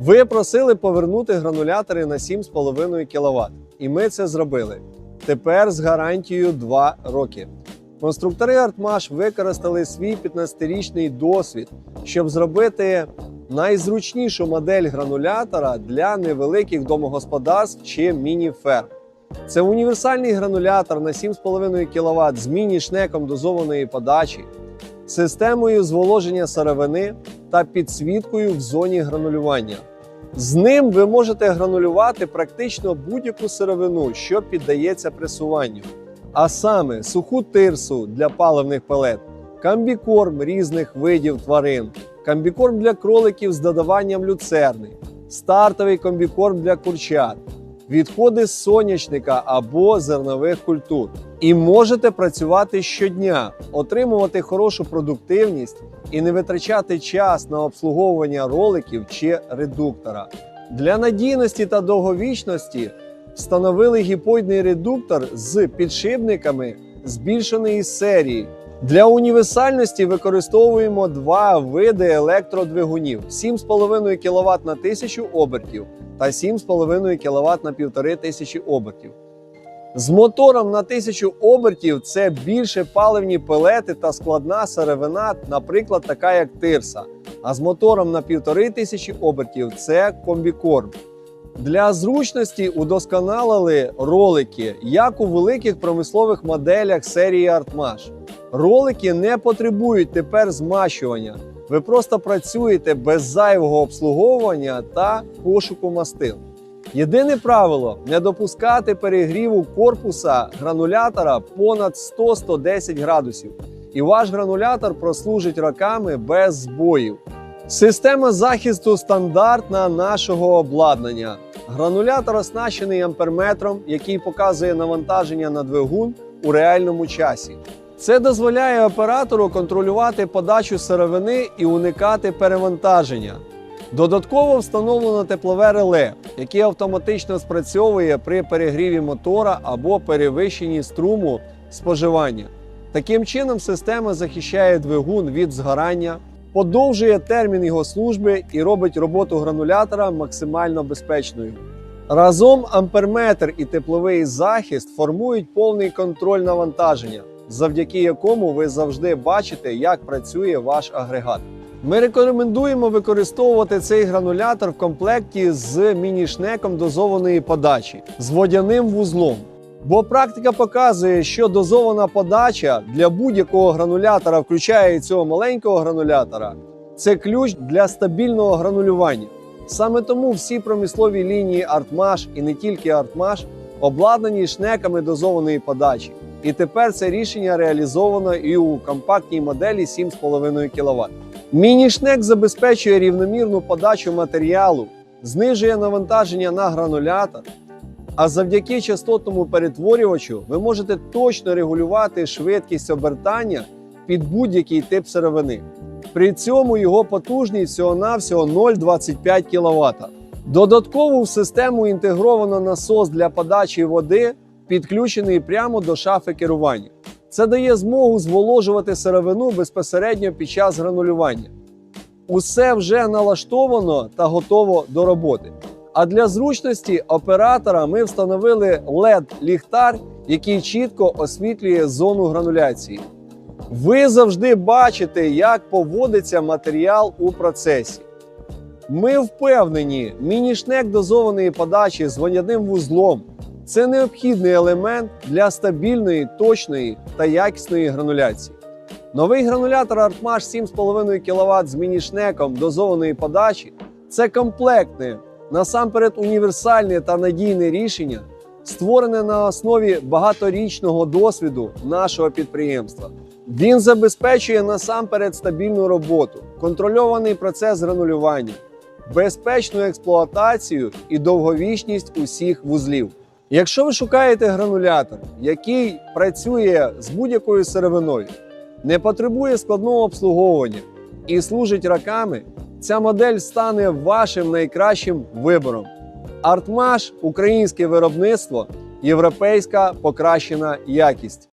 Ви просили повернути гранулятори на 7,5 кВт, і ми це зробили. Тепер з гарантією 2 роки. Конструктори Артмаш використали свій 15-річний досвід, щоб зробити найзручнішу модель гранулятора для невеликих домогосподарств чи міні-ферм. Це універсальний гранулятор на 7,5 кВт з міні-шнеком дозованої подачі, системою зволоження сировини та підсвіткою в зоні гранулювання. З ним ви можете гранулювати практично будь-яку сировину, що піддається пресуванню, а саме суху тирсу для паливних пелет, камбікорм різних видів тварин, камбікорм для кроликів з додаванням люцерни, стартовий комбікорм для курчат, відходи з сонячника або зернових культур. І можете працювати щодня, отримувати хорошу продуктивність і не витрачати час на обслуговування роликів чи редуктора. Для надійності та довговічності встановили гіпоїдний редуктор з підшипниками збільшеної серії. Для універсальності використовуємо два види електродвигунів: 7,5 кВт на 1000 обертів та 7,5 кВт на 1500 обертів. З мотором на 1000 обертів це більше паливні пелети та складна сировина, наприклад, така як тирса. А з мотором на 1500 обертів це комбікорм. Для зручності удосконалили ролики, як у великих промислових моделях серії Artmash. Ролики не потребують тепер змащування. Ви просто працюєте без зайвого обслуговування та пошуку мастил. Єдине правило не допускати перегріву корпуса гранулятора понад 100-110 градусів, і ваш гранулятор прослужить роками без збоїв. Система захисту стандартна нашого обладнання. Гранулятор оснащений амперметром, який показує навантаження на двигун у реальному часі. Це дозволяє оператору контролювати подачу сировини і уникати перевантаження. Додатково встановлено теплове реле, яке автоматично спрацьовує при перегріві мотора або перевищенні струму споживання. Таким чином, система захищає двигун від згорання, подовжує термін його служби і робить роботу гранулятора максимально безпечною. Разом амперметр і тепловий захист формують повний контроль навантаження, завдяки якому ви завжди бачите, як працює ваш агрегат. Ми рекомендуємо використовувати цей гранулятор в комплекті з мінішнеком дозованої подачі з водяним вузлом. Бо практика показує, що дозована подача для будь-якого гранулятора, включає цього маленького гранулятора, це ключ для стабільного гранулювання. Саме тому всі промислові лінії Artmash і не тільки Artmash обладнані шнеками дозованої подачі. І тепер це рішення реалізовано і у компактній моделі 7,5 кВт. Міні-шнек забезпечує рівномірну подачу матеріалу, знижує навантаження на гранулятор, а завдяки частотному перетворювачу ви можете точно регулювати швидкість обертання під будь-який тип сировини. При цьому його потужність всього-навсього 0,25 кВт. Додатково в систему інтегровано насос для подачі води, підключений прямо до шафи керування. Це дає змогу зволожувати сировину безпосередньо під час гранулювання. Усе вже налаштовано та готово до роботи. А для зручності оператора ми встановили LED-ліхтар, який чітко освітлює зону грануляції. Ви завжди бачите, як поводиться матеріал у процесі. Ми впевнені, мінішнек дозованої подачі з водяним вузлом це необхідний елемент для стабільної, точної та якісної грануляції. Новий гранулятор Artmash 7,5 кВт з мінішнеком дозованої подачі це комплектне, насамперед універсальне та надійне рішення, створене на основі багаторічного досвіду нашого підприємства. Він забезпечує насамперед стабільну роботу, контрольований процес гранулювання, безпечну експлуатацію і довговічність усіх вузлів. Якщо ви шукаєте гранулятор, який працює з будь-якою сировиною, не потребує складного обслуговування і служить роками, ця модель стане вашим найкращим вибором. Артмаш українське виробництво, європейська покращена якість.